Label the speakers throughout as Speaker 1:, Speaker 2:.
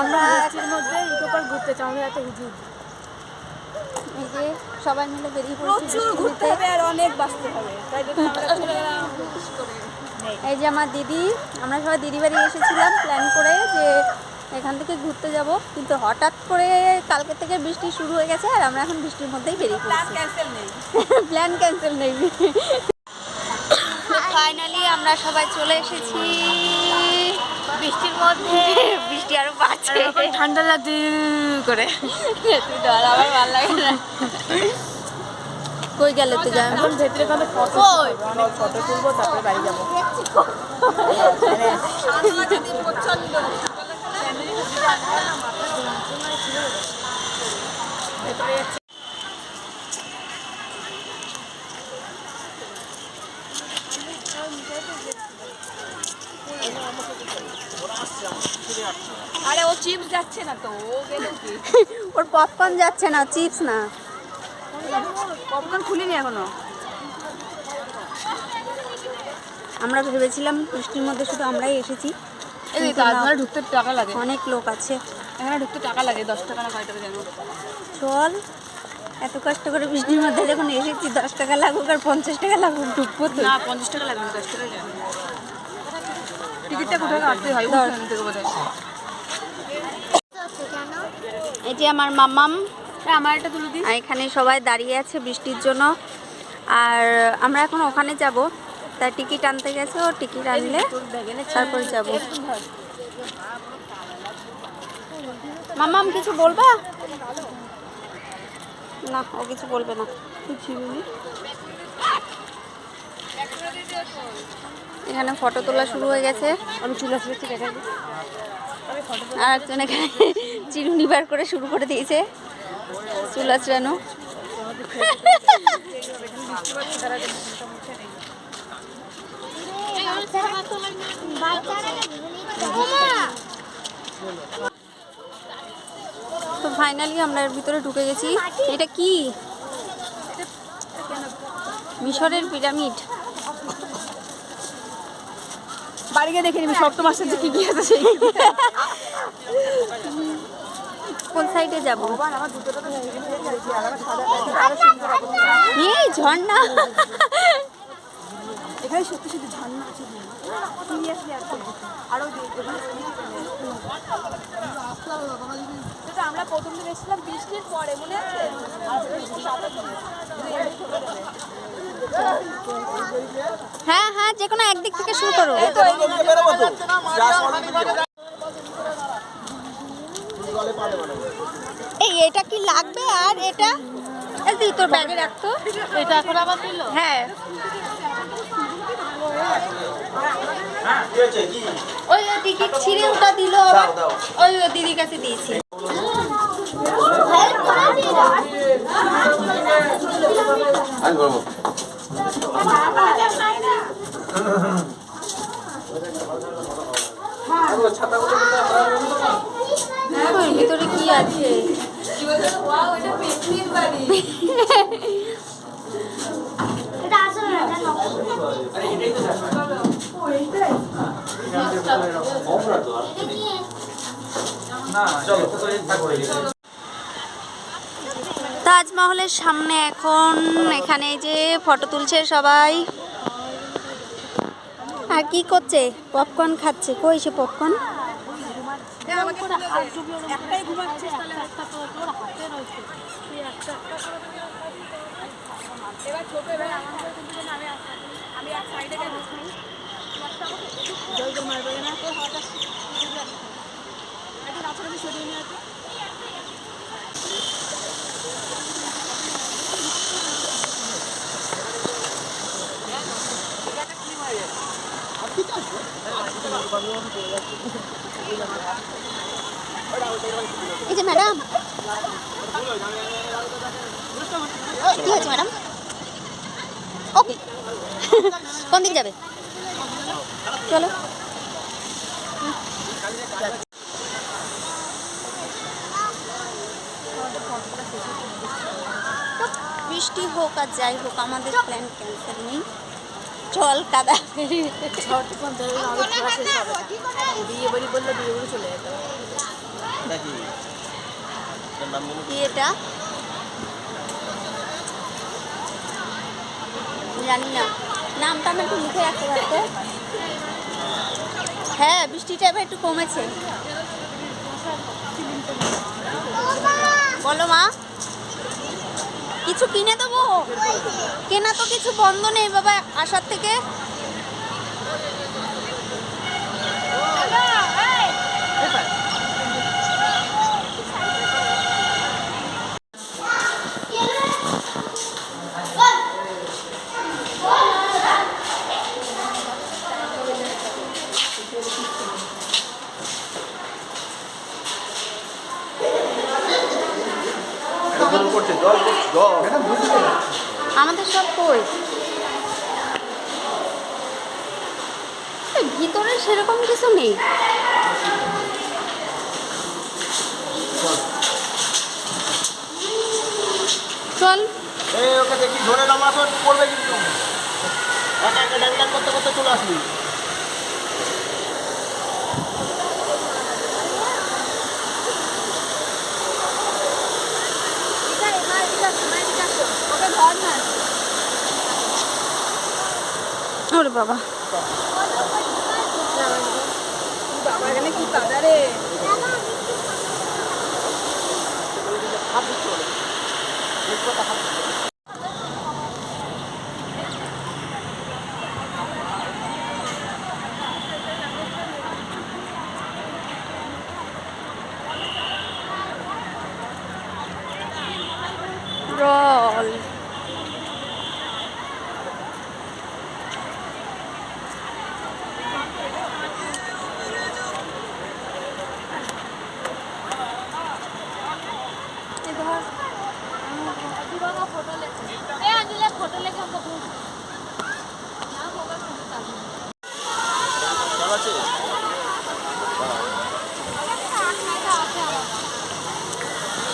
Speaker 1: আমরা বৃষ্টির মধ্যে ইকো পার্ক ঘুরতে চাই আমাদের এত হুজুর।
Speaker 2: এই যে সবাই মিলে বেরিয়ে পড়েছি
Speaker 1: ঘুরতে হবে আর অনেক বাঁচতে হবে। তাই জন্য আমরা চলে গেলাম
Speaker 2: এই যে আমার দিদি আমরা সবাই দিদি বাড়ি এসেছিলাম প্ল্যান করে যে এখান থেকে ঘুরতে যাব। কিন্তু হঠাৎ করে কালকে থেকে বৃষ্টি শুরু হয়ে গেছে আর আমরা এখন বৃষ্টির মধ্যেই বেরিয়ে
Speaker 1: প্ল্যান ক্যান্সেল নেই।
Speaker 2: প্ল্যান ক্যান্সেল নেই। ফাইনালি আমরা সবাই চলে এসেছি। বৃষ্টির মধ্যে বৃষ্টি আরও বাড়ছে
Speaker 1: ঠান্ডা লাগছে করে।
Speaker 2: তুই ডর আমার ভালো লাগে না কই গেলে তুই যাই?
Speaker 1: ভেতরে কত ফটো ফটো তুলবো তারপরে বাড়ি যাব আরে ও চিপস যাচ্ছে না তো ও গেল কি
Speaker 2: ওর পপকর্ন যাচ্ছে না চিপস না।
Speaker 1: পপকর্ন খুলিনি এখনও।
Speaker 2: আমরা ভেবেছিলাম বৃষ্টির মধ্যে শুধু আমরাই এসেছি।
Speaker 1: এই ঢুকতে টাকা লাগে।
Speaker 2: অনেক লোক আছে।
Speaker 1: এখানে ঢুকতে টাকা লাগে দশ টাকা না কয় টাকা
Speaker 2: চল এত কষ্ট করে বৃষ্টির মধ্যে যখন এসেছি দশ টাকা লাগুক আর পঞ্চাশ টাকা লাগুক ঢুকবো তো।
Speaker 1: না পঞ্চাশ টাকা লাগবে দশ টাকা টিকিটটা কোথায় কাটতে হয়
Speaker 2: ধর।
Speaker 1: ওখান থেকে বোধ হয়
Speaker 2: এই যে আমার মাম্মাম
Speaker 1: আমার একটা তুলে দিই
Speaker 2: এখানে সবাই দাঁড়িয়ে আছে বৃষ্টির জন্য। আর আমরা এখন ওখানে যাব। তার টিকিট আনতে গেছে ও টিকিট আনলে তারপর যাব। মাম্মাম কিছু বলবা? না ও কিছু বলবে না। এখানে ফটো তোলা শুরু হয়ে গেছে।
Speaker 1: আমি চুল
Speaker 2: আর একজন এখানে চিরুনি বার করে শুরু করে দিয়েছে। চুল আচড়ানো। তো ফাইনালি আমরা এর ভিতরে ঢুকে গেছি। এটা কি? মিশরের পিরামিড।
Speaker 1: বাড়ি গিয়ে দেখে নিবি সপ্তম মাসের যে কি কি আছে সেই।
Speaker 2: কোন সাইডে যাব
Speaker 1: হয়ে
Speaker 2: এই ঝর্ণা
Speaker 1: এখানে সত্যি সত্যি ঝর্ণা আছে সিরিয়াসলি আছে আরও যেটা আমরা প্রথম দিন এসেছিলাম বৃষ্টির পরে মনে আছে
Speaker 2: হ্যাঁ হ্যাঁ যে কোনো একদিক থেকে শুরু করো এই এটা কি লাগবে আর এটা এই তোর ব্যাগে রাখতো।
Speaker 1: এটা এখন আবার দিল
Speaker 2: হ্যাঁ। ওই টিকিট ছিঁড়ে ওটা দিল আবার ওই দিদির কাছে দিয়েছি। ভিতরে কি আছে? তাজমহলের সামনে এখন এখানে যে ফটো তুলছে সবাই। আর কি করছে? পপকর্ন খাচ্ছে। কই সে পপকর্ন
Speaker 1: একটাই ঘুমাচ্ছে এবার ছোট এবার আমাদের করে তুমি আমি আমি এক সাইডে বসি জল জল মারবে না? তো হঠাৎ একটু কাছাকাছি সরিয়ে নিয়ে আছে
Speaker 2: এই যে ম্যাডাম। কি হয়েছে ম্যাডাম? ওকে। কোন দিকে যাবে? চলো। বৃষ্টি হোক আর যাই হোক, আমাদের প্ল্যান ক্যান্সেল নেই। চল কাদা।
Speaker 1: বিয়ে বাড়ি বললে বিয়ে বাড়ি চলে যেতে
Speaker 3: কি জানি
Speaker 2: এটা জানি না। নামটা আমি একটু লিখে রাখতে পারতো। হ্যাঁ বৃষ্টিটা এবার একটু কমেছে। বলো মা। কিছু কিনে দেবো? কেনা তো কিছু বন্ধ নেই বাবা আসার থেকে। এই ভিতরে সেরকম কিছু নেই। চল
Speaker 3: এই ওকে দেখি ধরে পড়বে কিন্তু। একা একা ড্যাং করতে করতে চলে
Speaker 2: ওরে বাবা।
Speaker 1: বাবা এখানে কি বাজারে হাত
Speaker 3: দিচ্ছে কথা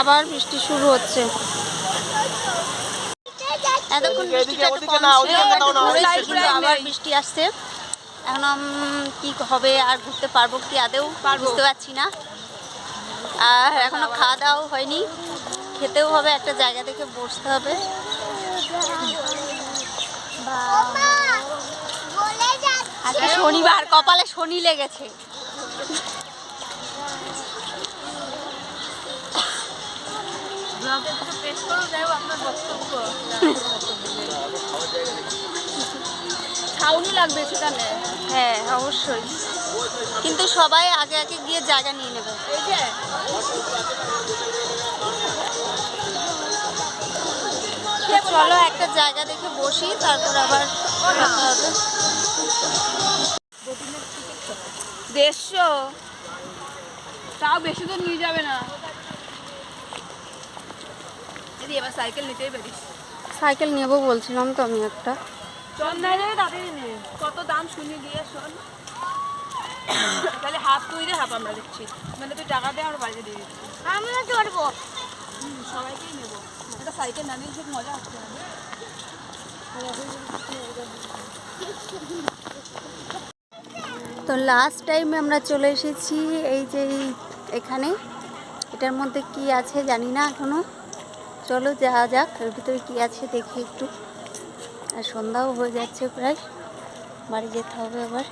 Speaker 2: আবার বৃষ্টি শুরু হচ্ছে। এতক্ষণ বৃষ্টিটা আবার বৃষ্টি আসছে। এখন কি হবে আর ঘুরতে পারব কি আদেও বুঝতে পারছি না। আর এখনও খাওয়া দাওয়াও হয়নি। খেতেও হবে একটা জায়গা দেখে বসতে হবে। আজকে শনিবার কপালে শনি লেগেছে।
Speaker 1: লাগবে সেখানে?
Speaker 2: হ্যাঁ অবশ্যই। কিন্তু সবাই আগে আগে গিয়ে জায়গা নিয়ে নেবে।
Speaker 1: এই যে
Speaker 2: তো চলো একটা জায়গা দেখে বসি তারপর আবার
Speaker 1: দেড়শো? তাও বেশি তো নিয়ে যাবে না। এবার সাইকেল নিতেই পারিস।
Speaker 2: সাইকেল নেব বলছিলাম তো আমি একটা।
Speaker 1: চল না রে তাড়াতাড়ি নে। কত দাম শুনি দিয়ে শোন। তাহলে হাফ তুই দে হাফ আমরা দিচ্ছি। মানে তুই টাকা দে আমরা বাড়িতে দিয়ে দিচ্ছি।
Speaker 2: আমিও চড়বো
Speaker 1: একটা সাইকেল না নিলে খুব মজা আসছে না
Speaker 2: তো লাস্ট টাইমে আমরা চলে এসেছি এই যে এখানে। এটার মধ্যে কি আছে জানি না এখনও। চলো যাওয়া যাক, এর ভিতরে কি আছে দেখি একটু। আর সন্ধ্যাও হয়ে যাচ্ছে প্রায়। বাড়ি যেতে হবে আবার।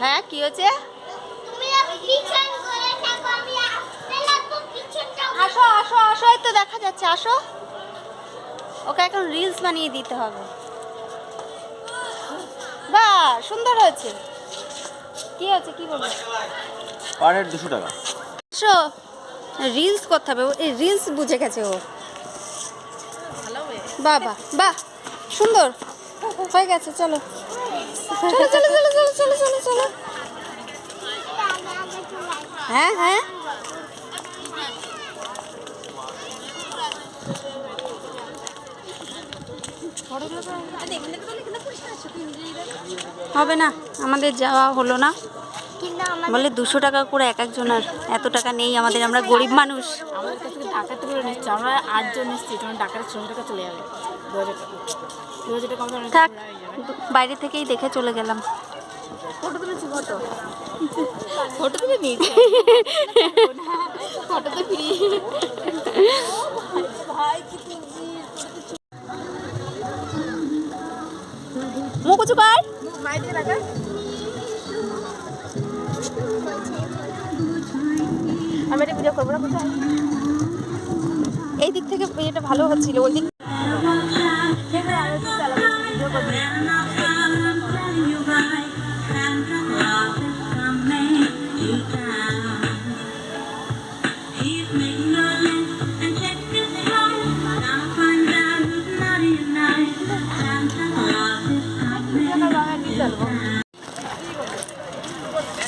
Speaker 2: হ্যাঁ কি হয়েছে? আসো আসো আসো এই তো দেখা যাচ্ছে আসো। ওকে এখন রিলস বানিয়ে দিতে হবে। বাহ সুন্দর হয়েছে। কি হয়েছে কি বলব?
Speaker 3: পার হেড দুশো টাকা।
Speaker 2: আসো রিলস করতে হবে ও এই রিলস বুঝে গেছে ও। বাহ বাহ সুন্দর। হয়ে গেছে চলো। চলো চলো চলো চলো চলো চলো হ্যাঁ হ্যাঁ। হবে না, আমাদের যাওয়া হলো না। বলে দুশো টাকা করে এক একজনের এত টাকা নেই আমাদের, আমরা গরিব মানুষ।
Speaker 1: আমাদের কাছে টাকা আমরা আটজন এসেছি তোমার টাকা চলে যাবে।
Speaker 2: থাক। বাইরে থেকেই দেখে চলে গেলাম।
Speaker 1: ফটো তুলেছি ফটো। ফটো তুলে নিয়েছি। ফটো তো ফ্রি। ভাই কি তুলছিস
Speaker 2: মুখ উঁচু কর।
Speaker 1: আমি এটা ভিডিও করব না কোথায়?
Speaker 2: এই দিক থেকে এটা ভালো হচ্ছিল ওই দিক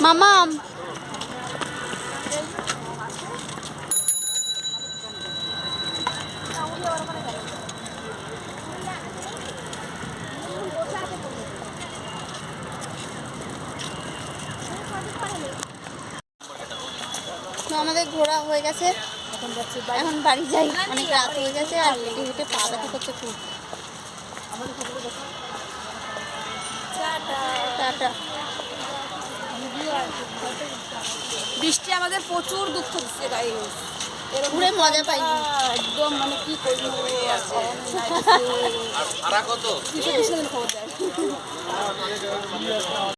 Speaker 2: মামাম। আমাদের ঘোরা হয়ে গেছে।
Speaker 1: এখন যাচ্ছি
Speaker 2: এখন বাড়ি যাই। অনেক রাত হয়ে গেছে আর হেঁটে হেঁটে পা ব্যথা করছে খুব। টাটা।
Speaker 1: বৃষ্টি আমাদের প্রচুর দুঃখ দিচ্ছে গাই
Speaker 2: ঘুরে মজা পাই।
Speaker 1: একদম মানে কি করব আছে।
Speaker 3: ভাড়া কত?
Speaker 1: খবর দেয়।